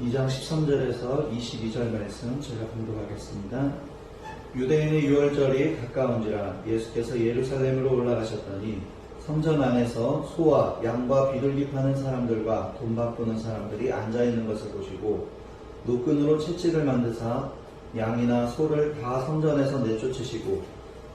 이장 13절에서 22절 말씀 제가 공독하겠습니다. 유대인의 유월절이 가까운지라 예수께서 예루살렘으로 올라가셨더니 성전 안에서 소와 양과 비둘기 파는 사람들과 돈 바꾸는 사람들이 앉아 있는 것을 보시고 노끈으로 채찍을 만드사 양이나 소를 다 성전에서 내쫓으시고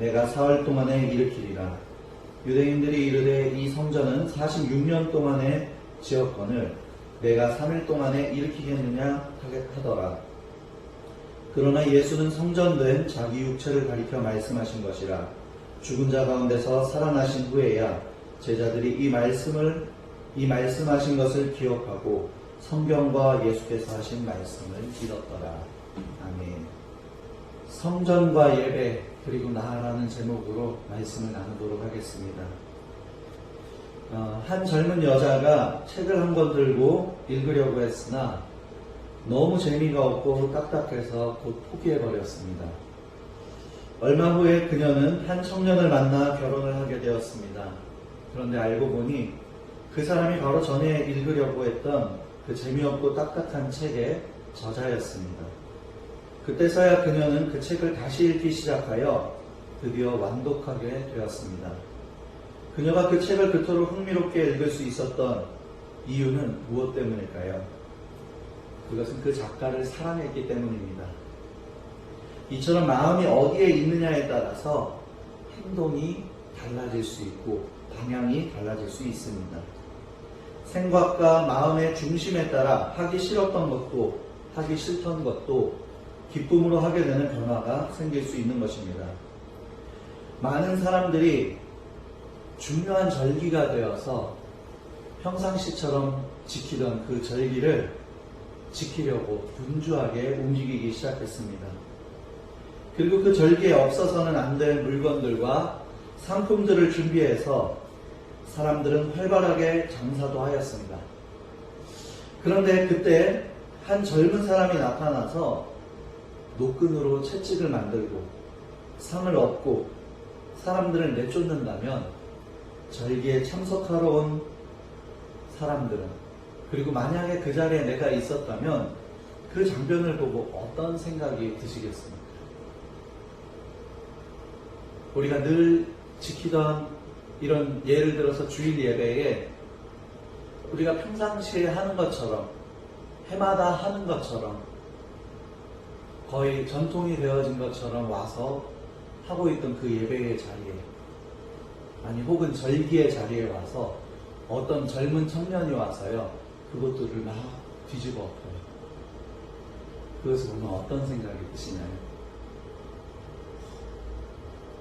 내가 사흘 동안에 일으키리라. 유대인들이 이르되 이 성전은 46년 동안에 지었거늘 내가 3일 동안에 일으키겠느냐 하더라. 그러나 예수는 성전된 자기 육체를 가리켜 말씀하신 것이라 죽은 자 가운데서 살아나신 후에야 제자들이 이 말씀을 이 말씀하신 것을 기억하고 성경과 예수께서 하신 말씀을 믿었더라. 아멘. 성전과 예배 그리고 나라는 제목으로 말씀을 나누도록 하겠습니다. 어, 한 젊은 여자가 책을 한 권 들고 읽으려고 했으나 너무 재미가 없고 딱딱해서 곧 포기해버렸습니다. 얼마 후에 그녀는 한 청년을 만나 결혼을 하게 되었습니다. 그런데 알고 보니 그 사람이 바로 전에 읽으려고 했던 그 재미없고 딱딱한 책의 저자였습니다. 그때서야 그녀는 그 책을 다시 읽기 시작하여 드디어 완독하게 되었습니다. 그녀가 그 책을 그토록 흥미롭게 읽을 수 있었던 이유는 무엇 때문일까요? 그것은 그 작가를 사랑했기 때문입니다. 이처럼 마음이 어디에 있느냐에 따라서 행동이 달라질 수 있고 방향이 달라질 수 있습니다. 생각과 마음의 중심에 따라 하기 싫었던 것도 하기 싫던 것도 기쁨으로 하게 되는 변화가 생길 수 있는 것입니다. 많은 사람들이 중요한 절기가 되어서 평상시처럼 지키던 그 절기를 지키려고 분주하게 움직이기 시작했습니다. 그리고 그 절기에 없어서는 안 될 물건들과 상품들을 준비해서 사람들은 활발하게 장사도 하였습니다. 그런데 그때 한 젊은 사람이 나타나서 노끈으로 채찍을 만들고 상을 얻고 사람들을 내쫓는다면 절기에 참석하러 온 사람들은 그리고 만약에 그 자리에 내가 있었다면 그 장면을 보고 어떤 생각이 드시겠습니까? 우리가 늘 지키던 이런 예를 들어서 주일 예배에 우리가 평상시에 하는 것처럼 해마다 하는 것처럼 거의 전통이 되어진 것처럼 와서 하고 있던 그 예배의 자리에 아니 혹은 절기의 자리에 와서 어떤 젊은 청년이 와서요 그것들을 막 뒤집어 엎어요. 그것을 보면 어떤 생각이 드시나요?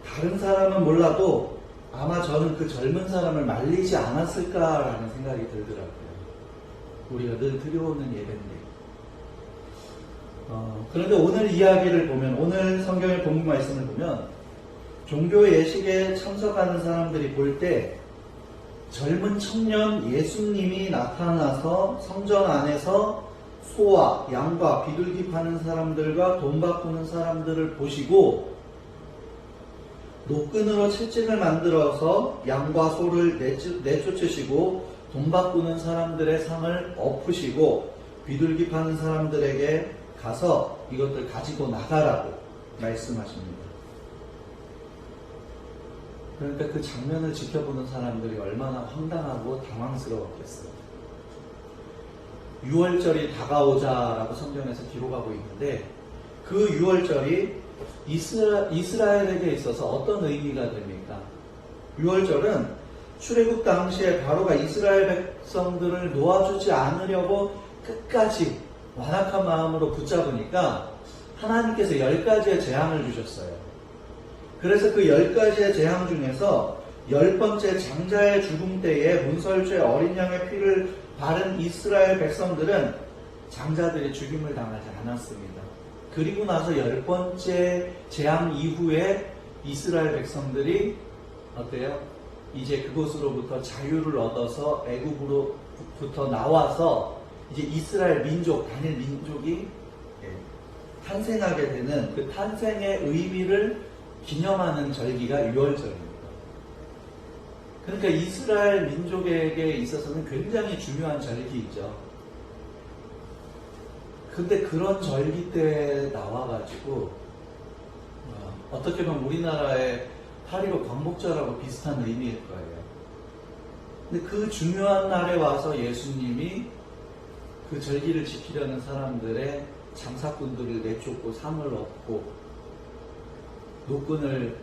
다른 사람은 몰라도 아마 저는 그 젊은 사람을 말리지 않았을까라는 생각이 들더라고요. 우리가 늘 드려오는 예배인데. 어, 그런데 오늘 이야기를 보면, 오늘 성경의 본문 말씀을 보면, 종교 예식에 참석하는 사람들이 볼 때, 젊은 청년 예수님이 나타나서 성전 안에서 소와 양과 비둘기 파는 사람들과 돈 바꾸는 사람들을 보시고 노끈으로 채찍을 만들어서 양과 소를 내쫓으시고 돈 바꾸는 사람들의 상을 엎으시고 비둘기 파는 사람들에게 가서 이것들 가지고 나가라고 말씀하십니다. 그러니까 그 장면을 지켜보는 사람들이 얼마나 황당하고 당황스러웠겠어요. 6월절이 다가오자라고 성경에서 기록하고 있는데 그 6월절이 이스라, 이스라엘에게 있어서 어떤 의미가 됩니까? 6월절은 출애굽 당시에 바로가 이스라엘 백성들을 놓아주지 않으려고 끝까지 완악한 마음으로 붙잡으니까 하나님께서 열 가지의 재앙을 주셨어요. 그래서 그 열 가지의 재앙 중에서 열 번째 장자의 죽음 때에 문설주의 어린 양의 피를 바른 이스라엘 백성들은 장자들이 죽임을 당하지 않았습니다. 그리고 나서 열 번째 재앙 이후에 이스라엘 백성들이 어때요? 이제 그곳으로부터 자유를 얻어서 애굽으로부터 나와서 이제 이스라엘 민족, 단일 민족이 예, 탄생하게 되는 그 탄생의 의미를 기념하는 절기가 유월절입니다. 그러니까 이스라엘 민족에게 있어서는 굉장히 중요한 절기이죠. 근데 그런 절기 때 나와가지고 어, 어떻게 보면 우리나라의 8.15 광복절하고 비슷한 의미일 거예요. 근데 그 중요한 날에 와서 예수님이 그 절기를 지키려는 사람들의 장사꾼들을 내쫓고 상을 얻고 노끈을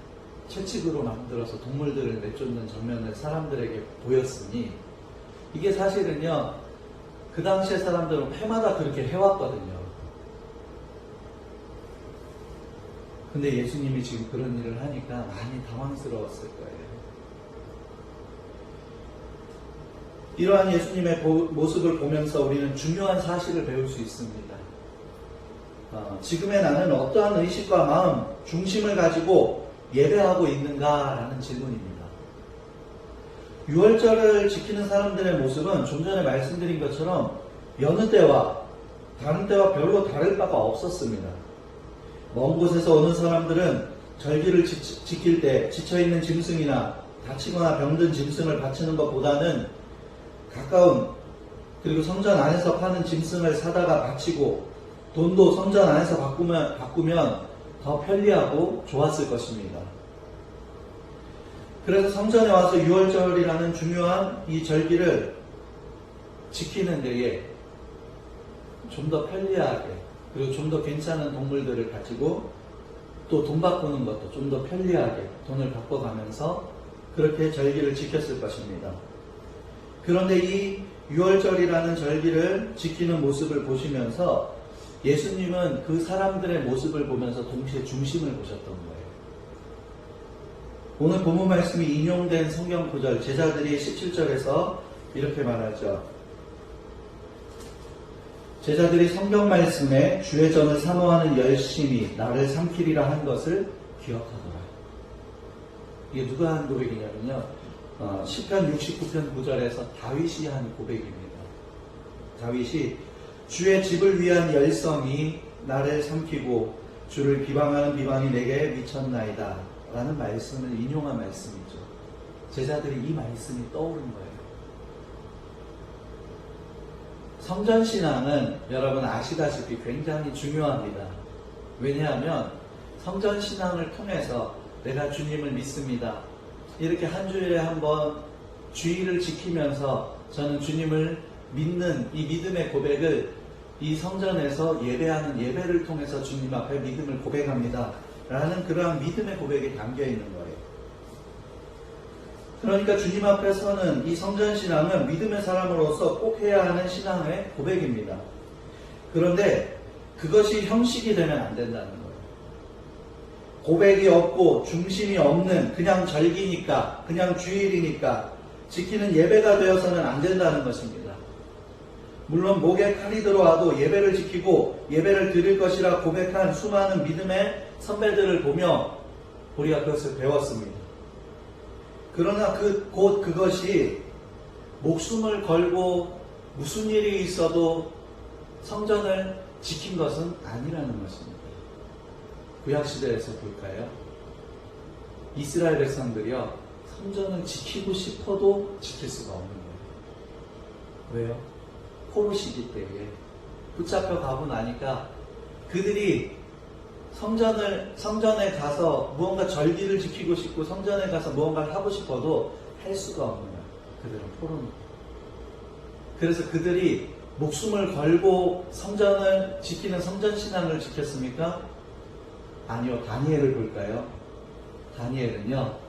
채찍으로 만들어서 동물들을 내쫓는 장면을 사람들에게 보였으니 이게 사실은요 그 당시의 사람들은 해마다 그렇게 해왔거든요. 근데 예수님이 지금 그런 일을 하니까 많이 당황스러웠을 거예요. 이러한 예수님의 보- 모습을 보면서 우리는 중요한 사실을 배울 수 있습니다. 어, 지금의 나는 어떠한 의식과 마음, 중심을 가지고 예배하고 있는가라는 질문입니다. 6월절을 지키는 사람들의 모습은 좀 전에 말씀드린 것처럼 여느 때와 다른 때와 별로 다를 바가 없었습니다. 먼 곳에서 오는 사람들은 절기를 지, 지킬 때 지쳐있는 짐승이나 다치거나 병든 짐승을 바치는 것보다는 가까운 그리고 성전 안에서 파는 짐승을 사다가 바치고 돈도 성전 안에서 바꾸면, 바꾸면 더 편리하고 좋았을 것입니다. 그래서 성전에 와서 6월절이라는 중요한 이 절기를 지키는 데에 좀 더 편리하게 그리고 좀 더 괜찮은 동물들을 가지고 또 돈 바꾸는 것도 좀 더 편리하게 돈을 바꿔가면서 그렇게 절기를 지켰을 것입니다. 그런데 이 6월절이라는 절기를 지키는 모습을 보시면서 예수님은 그 사람들의 모습을 보면서 동시에 중심을 보셨던 거예요. 오늘 본문 말씀이 인용된 성경 구절 제자들이 17절에서 이렇게 말하죠. 제자들이 성경 말씀에 주의 전을 사모하는 열심히 나를 삼키리라 한 것을 기억하더라. 이게 누가 한 고백이냐면요. 어, 10편 69편 9절에서 다윗이 한 고백입니다. 다윗이 주의 집을 위한 열성이 나를 삼키고 주를 비방하는 비방이 내게 미쳤나이다. 라는 말씀을 인용한 말씀이죠. 제자들이 이 말씀이 떠오른 거예요. 성전신앙은 여러분 아시다시피 굉장히 중요합니다. 왜냐하면 성전신앙을 통해서 내가 주님을 믿습니다. 이렇게 한 주일에 한번 주의를 지키면서 저는 주님을 믿는 이 믿음의 고백을 이 성전에서 예배하는 예배를 통해서 주님 앞에 믿음을 고백합니다. 라는 그러한 믿음의 고백이 담겨 있는 거예요. 그러니까 주님 앞에 서는 이 성전 신앙은 믿음의 사람으로서 꼭 해야 하는 신앙의 고백입니다. 그런데 그것이 형식이 되면 안 된다는 거예요. 고백이 없고 중심이 없는 그냥 절기니까, 그냥 주일이니까 지키는 예배가 되어서는 안 된다는 것입니다. 물론 목에 칼이 들어와도 예배를 지키고 예배를 드릴 것이라 고백한 수많은 믿음의 선배들을 보며 우리가 그것을 배웠습니다. 그러나 그, 곧 그것이 목숨을 걸고 무슨 일이 있어도 성전을 지킨 것은 아니라는 것입니다. 구약시대에서 볼까요? 이스라엘 백성들이요, 성전을 지키고 싶어도 지킬 수가 없는 거예요. 왜요? 포로 시기 때에 붙잡혀 가고 나니까 그들이 성전을 성전에 가서 무언가 절기를 지키고 싶고 성전에 가서 무언가를 하고 싶어도 할 수가 없는 거예요. 그들은 포로는. 그래서 그들이 목숨을 걸고 성전을 지키는 성전 신앙을 지켰습니까? 아니요. 다니엘을 볼까요? 다니엘은요.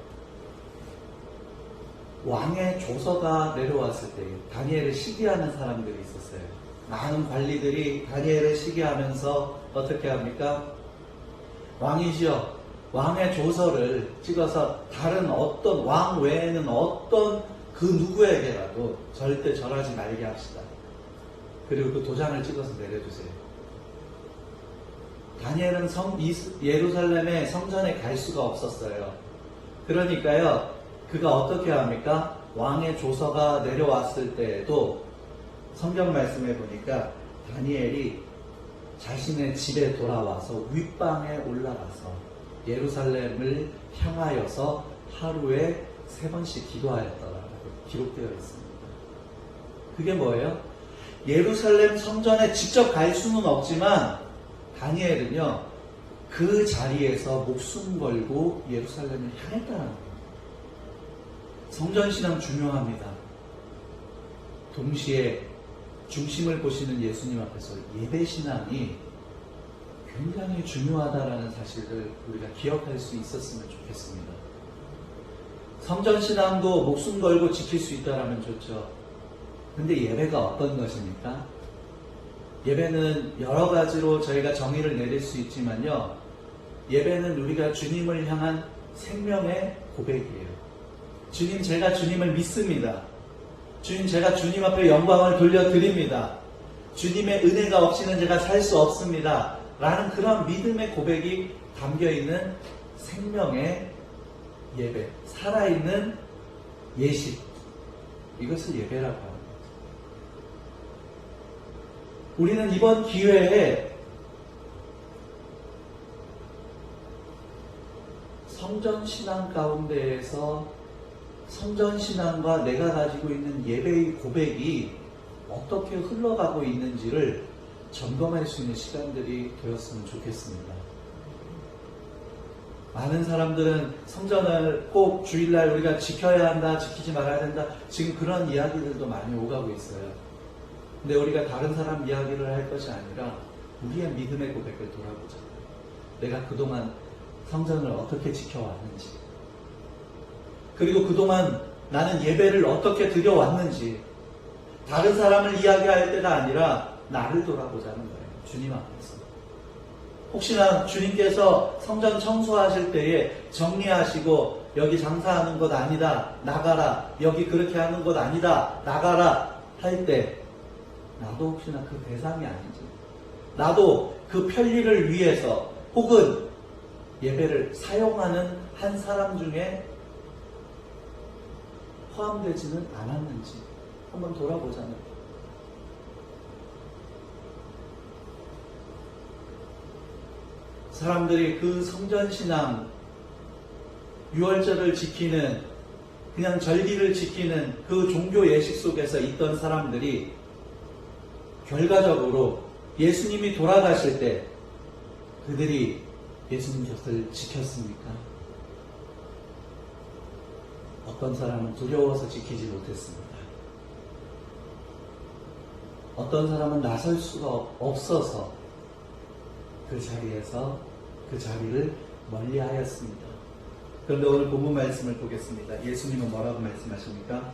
왕의 조서가 내려왔을 때 다니엘을 시기하는 사람들이 있었어요. 많은 관리들이 다니엘을 시기하면서 어떻게 합니까? 왕이시여, 왕의 조서를 찍어서 다른 어떤 왕 외에는 어떤 그 누구에게라도 절대 절하지 말게 합시다. 그리고 그 도장을 찍어서 내려주세요. 다니엘은 성, 예루살렘의 성전에 갈 수가 없었어요. 그러니까요, 그가 어떻게 합니까? 왕의 조서가 내려왔을 때에도 성경 말씀에 보니까 다니엘이 자신의 집에 돌아와서 윗방에 올라가서 예루살렘을 향하여서 하루에 세 번씩 기도하였더라고 기록되어 있습니다. 그게 뭐예요? 예루살렘 성전에 직접 갈 수는 없지만 다니엘은요 그 자리에서 목숨 걸고 예루살렘을 향했다는 거예요. 성전 신앙 중요합니다. 동시에 중심을 보시는 예수님 앞에서 예배 신앙이 굉장히 중요하다라는 사실을 우리가 기억할 수 있었으면 좋겠습니다. 성전 신앙도 목숨 걸고 지킬 수 있다라면 좋죠. 근데 예배가 어떤 것입니까? 예배는 여러 가지로 저희가 정의를 내릴 수 있지만요. 예배는 우리가 주님을 향한 생명의 고백이에요. 주님, 제가 주님을 믿습니다. 주님, 제가 주님 앞에 영광을 돌려드립니다. 주님의 은혜가 없이는 제가 살 수 없습니다. 라는 그런 믿음의 고백이 담겨 있는 생명의 예배, 살아있는 예식. 이것을 예배라고 합니다. 우리는 이번 기회에 성전 신앙 가운데에서 성전 신앙과 내가 가지고 있는 예배의 고백이 어떻게 흘러가고 있는지를 점검할 수 있는 시간들이 되었으면 좋겠습니다. 많은 사람들은 성전을 꼭 주일날 우리가 지켜야 한다, 지키지 말아야 된다, 지금 그런 이야기들도 많이 오가고 있어요. 근데 우리가 다른 사람 이야기를 할 것이 아니라 우리의 믿음의 고백을 돌아보자. 내가 그동안 성전을 어떻게 지켜왔는지, 그리고 그동안 나는 예배를 어떻게 드려왔는지, 다른 사람을 이야기할 때가 아니라 나를 돌아보자는 거예요. 주님 앞에서. 혹시나 주님께서 성전 청소하실 때에 정리하시고 여기 장사하는 것 아니다. 나가라. 여기 그렇게 하는 것 아니다. 나가라. 할 때 나도 혹시나 그 대상이 아닌지. 나도 그 편리를 위해서 혹은 예배를 사용하는 한 사람 중에 포함되지는 않았는지 한번 돌아보자는 거예요. 사람들이 그 성전신앙, 유월절을 지키는, 그냥 절기를 지키는 그 종교 예식 속에서 있던 사람들이 결과적으로 예수님이 돌아가실 때 그들이 예수님 곁을 지켰습니까? 어떤 사람은 두려워서 지키지 못했습니다. 어떤 사람은 나설 수가 없어서 그 자리에서 그 자리를 멀리 하였습니다. 그런데 오늘 본문 말씀을 보겠습니다. 예수님은 뭐라고 말씀하십니까?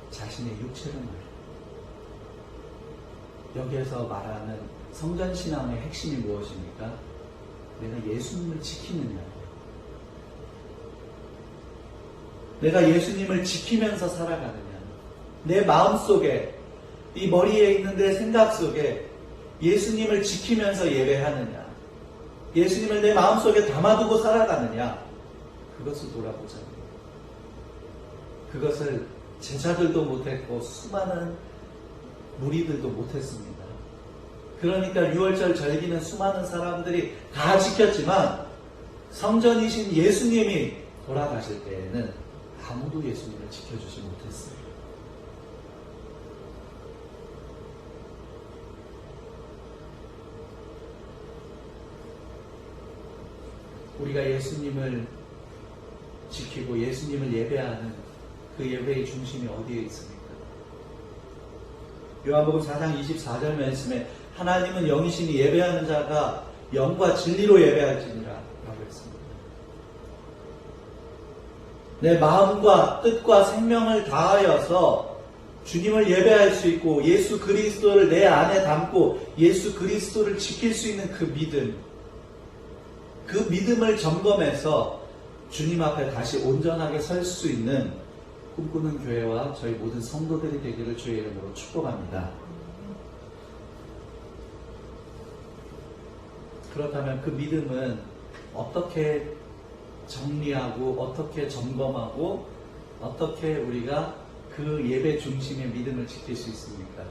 자신의 육체를 말해요. 여기에서 말하는 성전신앙의 핵심이 무엇입니까? 내가 예수님을 지키느냐. 내가 예수님을 지키면서 살아가느냐. 내 마음 속에, 이 머리에 있는 내 생각 속에 예수님을 지키면서 예배하느냐. 예수님을 내 마음 속에 담아두고 살아가느냐. 그것을 돌아보자. 그것을 제자들도 못했고 수많은 무리들도 못했습니다. 그러니까 6월절 절기는 수많은 사람들이 다 지켰지만 성전이신 예수님이 돌아가실 때에는 아무도 예수님을 지켜주지 못했어요. 우리가 예수님을 지키고 예수님을 예배하는 그 예배의 중심이 어디에 있습니까? 요한복음 4장 24절 말씀에 하나님은 영이시니 예배하는 자가 영과 진리로 예배할지니라 라고 했습니다. 내 마음과 뜻과 생명을 다하여서 주님을 예배할 수 있고 예수 그리스도를 내 안에 담고 예수 그리스도를 지킬 수 있는 그 믿음 그 믿음을 점검해서 주님 앞에 다시 온전하게 설 수 있는 꿈꾸는 교회와 저희 모든 성도들이 되기를 주의 이름으로 축복합니다. 그렇다면 그 믿음은 어떻게 정리하고 어떻게 점검하고 어떻게 우리가 그 예배 중심의 믿음을 지킬 수 있습니까?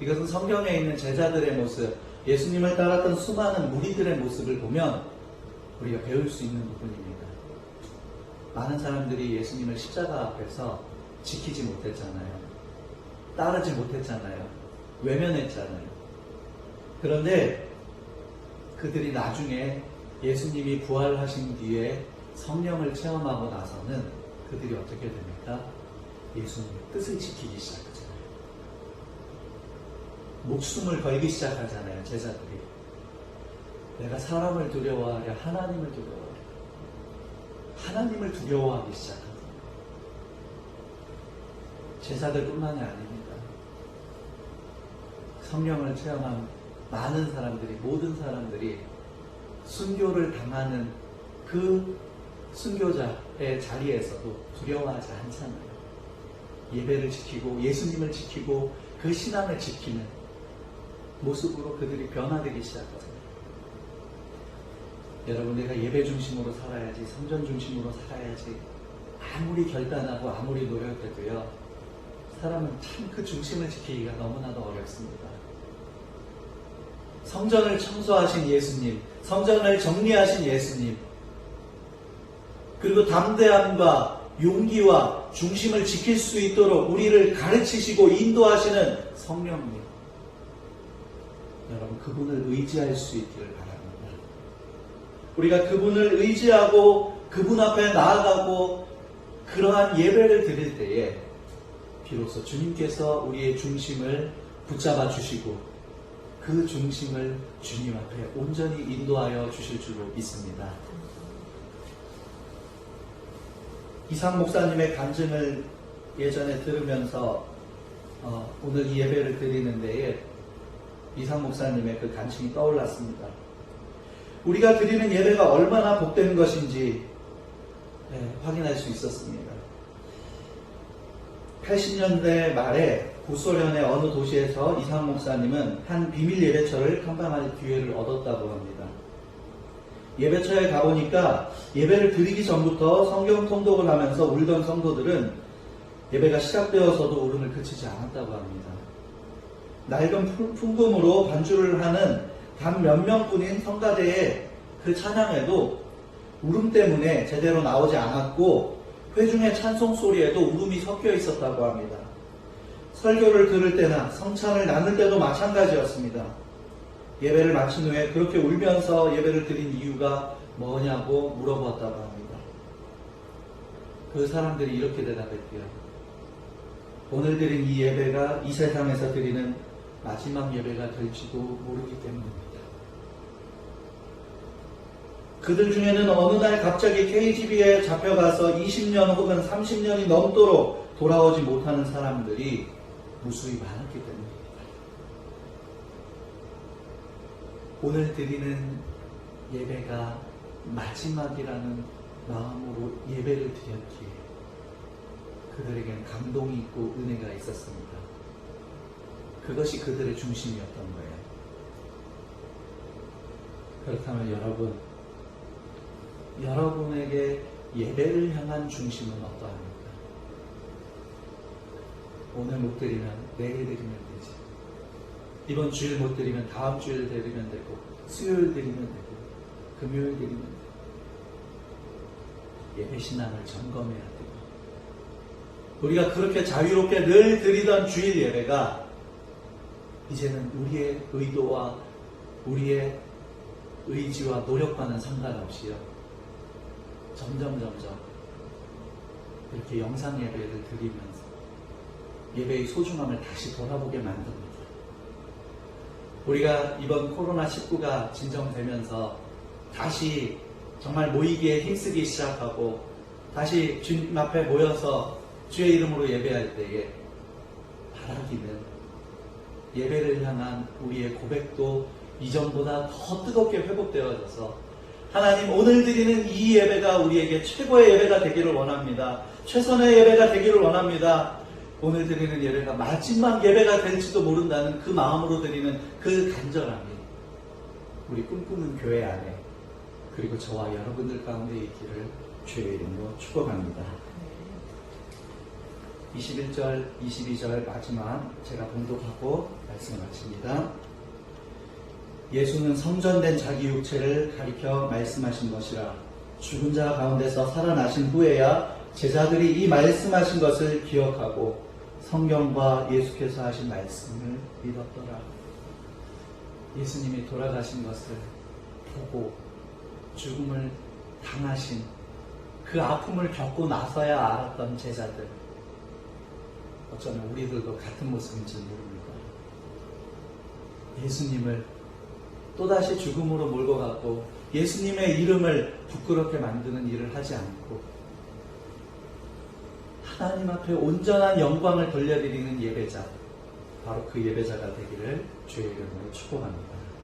이것은 성경에 있는 제자들의 모습, 예수님을 따랐던 수많은 무리들의 모습을 보면 우리가 배울 수 있는 부분입니다. 많은 사람들이 예수님을 십자가 앞에서 지키지 못했잖아요. 따르지 못했잖아요. 외면했잖아요. 그런데 그들이 나중에 예수님이 부활하신 뒤에 성령을 체험하고 나서는 그들이 어떻게 됩니까? 예수님의 뜻을 지키기 시작하잖아요. 목숨을 걸기 시작하잖아요, 제자들이. 내가 사람을 두려워하랴, 하나님을 두려워 하나님을 두려워하기 시작하죠. 제자들뿐만이 아닙니다. 성령을 체험한 많은 사람들이, 모든 사람들이 순교를 당하는 그 순교자의 자리에서도 두려워하지 않잖아요. 예배를 지키고 예수님을 지키고 그 신앙을 지키는 모습으로 그들이 변화되기 시작하잖아요. 여러분, 내가 예배 중심으로 살아야지, 성전 중심으로 살아야지, 아무리 결단하고 아무리 노력해도요, 사람은 참 그 중심을 지키기가 너무나도 어렵습니다. 성전을 청소하신 예수님, 성전을 정리하신 예수님, 그리고 담대함과 용기와 중심을 지킬 수 있도록 우리를 가르치시고 인도하시는 성령님. 여러분, 그분을 의지할 수 있기를 바랍니다. 우리가 그분을 의지하고 그분 앞에 나아가고 그러한 예배를 드릴 때에 비로소 주님께서 우리의 중심을 붙잡아 주시고 그 중심을 주님 앞에 온전히 인도하여 주실 줄로 믿습니다. 이상 목사님의 간증을 예전에 들으면서 어, 오늘 이 예배를 드리는 데에 이상 목사님의 그 간증이 떠올랐습니다. 우리가 드리는 예배가 얼마나 복된 것인지 네, 확인할 수 있었습니다. 80년대 말에 구소련의 어느 도시에서 이상 목사님은 한 비밀 예배처를 탐방할 기회를 얻었다고 합니다. 예배처에 가보니까 예배를 드리기 전부터 성경 통독을 하면서 울던 성도들은 예배가 시작되어서도 울음을 그치지 않았다고 합니다. 낡은 풍금으로 반주를 하는 단 몇 명뿐인 성가대의 그 찬양에도 울음 때문에 제대로 나오지 않았고 회중의 찬송 소리에도 울음이 섞여 있었다고 합니다. 설교를 들을 때나 성찬을 나눌 때도 마찬가지였습니다. 예배를 마친 후에 그렇게 울면서 예배를 드린 이유가 뭐냐고 물어보았다고 합니다. 그 사람들이 이렇게 대답했대요. 오늘 드린 이 예배가 이 세상에서 드리는 마지막 예배가 될지도 모르기 때문입니다. 그들 중에는 어느 날 갑자기 KGB에 잡혀가서 20년 혹은 30년이 넘도록 돌아오지 못하는 사람들이 무수히 많았기 때문입니다. 오늘 드리는 예배가 마지막이라는 마음으로 예배를 드렸기에 그들에게는 감동이 있고 은혜가 있었습니다. 그것이 그들의 중심이었던 거예요. 그렇다면 여러분, 여러분에게 예배를 향한 중심은 어떠합니까? 오늘 못 드리면 내일 드리면 되지. 이번 주일 못 드리면 다음 주일 드리면 되고, 수요일 드리면 되고, 금요일 드리면 되고. 예배 신앙을 점검해야 되고. 우리가 그렇게 자유롭게 늘 드리던 주일 예배가 이제는 우리의 의도와 우리의 의지와 노력과는 상관없이요. 점점 점점 이렇게 영상 예배를 드리면서 예배의 소중함을 다시 돌아보게 만듭니다. 우리가 이번 코로나19가 진정되면서 다시 정말 모이기에 힘쓰기 시작하고 다시 주님 앞에 모여서 주의 이름으로 예배할 때에 바라기는 예배를 향한 우리의 고백도 이전보다 더 뜨겁게 회복되어져서 하나님 오늘 드리는 이 예배가 우리에게 최고의 예배가 되기를 원합니다. 최선의 예배가 되기를 원합니다. 오늘 드리는 예배가 마지막 예배가 될지도 모른다는 그 마음으로 드리는 그 간절함이 우리 꿈꾸는 교회 안에 그리고 저와 여러분들 가운데 있기를 주의 이름으로 축복합니다. 21절, 22절 마지막 제가 봉독하고 말씀 마칩니다. 예수는 성전된 자기 육체를 가리켜 말씀하신 것이라 죽은 자 가운데서 살아나신 후에야 제자들이 이 말씀하신 것을 기억하고 성경과 예수께서 하신 말씀을 믿었더라. 예수님이 돌아가신 것을 보고 죽음을 당하신 그 아픔을 겪고 나서야 알았던 제자들. 어쩌면 우리들도 같은 모습인지 모릅니다. 예수님을 또다시 죽음으로 몰고 가고 예수님의 이름을 부끄럽게 만드는 일을 하지 않고 하나님 앞에 온전한 영광을 돌려드리는 예배자 바로 그 예배자가 되기를 주의 이름으로 축복합니다.